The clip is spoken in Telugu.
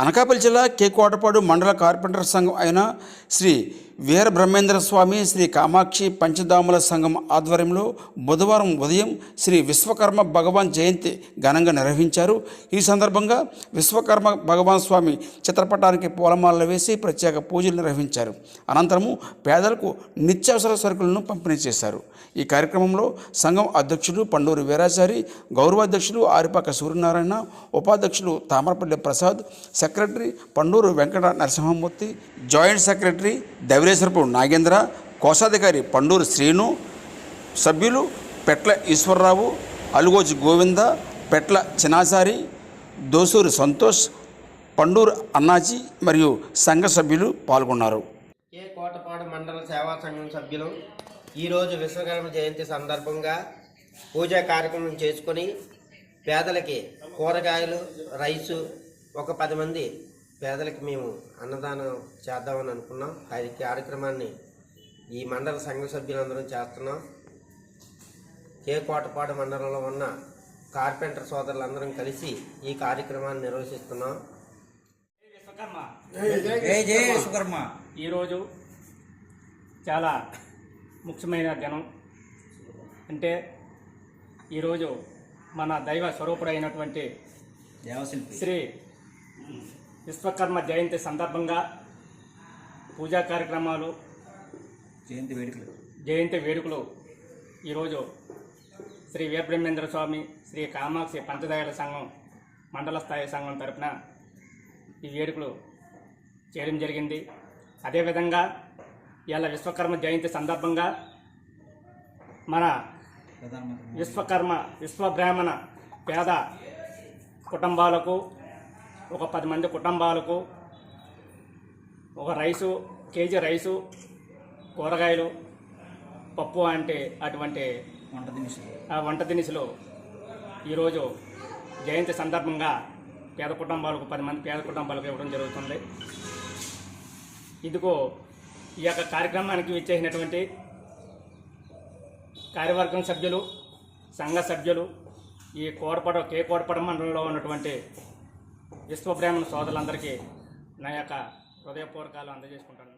అనకాపల్లి జిల్లా కే కోటపాడు మండల కార్పెంటర్ సంఘం అయిన శ్రీ వీర బ్రహ్మేంద్ర స్వామి శ్రీ కామాక్షి పంచదాముల సంఘం ఆధ్వర్యంలో బుధవారం ఉదయం శ్రీ విశ్వకర్మ భగవాన్ జయంతి ఘనంగా నిర్వహించారు. ఈ సందర్భంగా విశ్వకర్మ భగవాన్ స్వామి చిత్రపటానికి పూలమాలలు వేసి ప్రత్యేక పూజలు నిర్వహించారు. అనంతరము పేదలకు నిత్యావసర సరుకులను పంపిణీ చేశారు. ఈ కార్యక్రమంలో సంఘం అధ్యక్షుడు పండూరి వీరాచారి గౌరవాధ్యక్షులు ఆరిపాక సూర్యనారాయణ ఉపాధ్యక్షులు Tamarapalli Prasad secretary Panduru Venkata Narasimhamurthy joint secretary Davireswarapu Nagendra కోశాధికారి పండూరు శ్రీను సభ్యులు పెట్ల ఈశ్వరరావు అలుగోజు గోవింద పెట్ల చినాచారి దోసూరు సంతోష్ పండూరు అన్నాజీ మరియు సంఘ సభ్యులు పాల్గొన్నారు. ఏ కోటపాడు మండల సేవా సంఘం సభ్యులు ఈరోజు విశ్వకర్మ జయంతి సందర్భంగా పూజా కార్యక్రమం చేసుకొని పేదలకి కూరగాయలు రైసు ఒక పది మంది పేదలకి మేము అన్నదానం చేద్దామని అనుకున్నాం. ఆ కార్యక్రమాన్ని ఈ మండల సంఘ సభ్యులందరం చేస్తున్నాం. కే కోటపాడు మండలంలో ఉన్న కార్పెంటర్ సోదరులందరం కలిసి ఈ కార్యక్రమాన్ని నిర్వహిస్తున్నాం. విశ్వకర్మ ఈరోజు చాలా ముఖ్యమైన దినం. అంటే ఈరోజు మన దైవ స్వరూపుడైనటువంటి దేవశిల్పి. శ్రీ విశ్వకర్మ జయంతి సందర్భంగా పూజా కార్యక్రమాలు జయంతి వేడుకలు. జయంతి వేడుకలు. ఈరోజు శ్రీ వీరబ్రహ్మేంద్ర స్వామి శ్రీ కామాక్షి పంచదయాల సంఘం మండల స్థాయి సంఘం తరపున ఈ వేడుకలు చేయడం జరిగింది. అదేవిధంగా ఇవాళ విశ్వకర్మ జయంతి సందర్భంగా మన విశ్వకర్మ విశ్వబ్రాహ్మణ పేద కుటుంబాలకు ఒక పది మంది కుటుంబాలకు ఒక రైసు కేజీ రైసు కూరగాయలు పప్పు అంటే అటువంటి వంట దినుసులు. ఆ వంట దినుసులు. ఈరోజు జయంతి సందర్భంగా పేద కుటుంబాలకు పది మంది పేద కుటుంబాలకు ఇవ్వడం జరుగుతుంది. ఇదిగో ఈ యొక్క కార్యక్రమానికి విచ్చేసినటువంటి కార్యవర్గం సభ్యులు సంఘ సభ్యులు ఈ కోడపడ కే కోడపడ మండలంలో ఉన్నటువంటి విశ్వబ్రాహ్మణ సోదరులందరికీ నా యొక్క హృదయపూర్వకాలు అందజేసుకుంటాను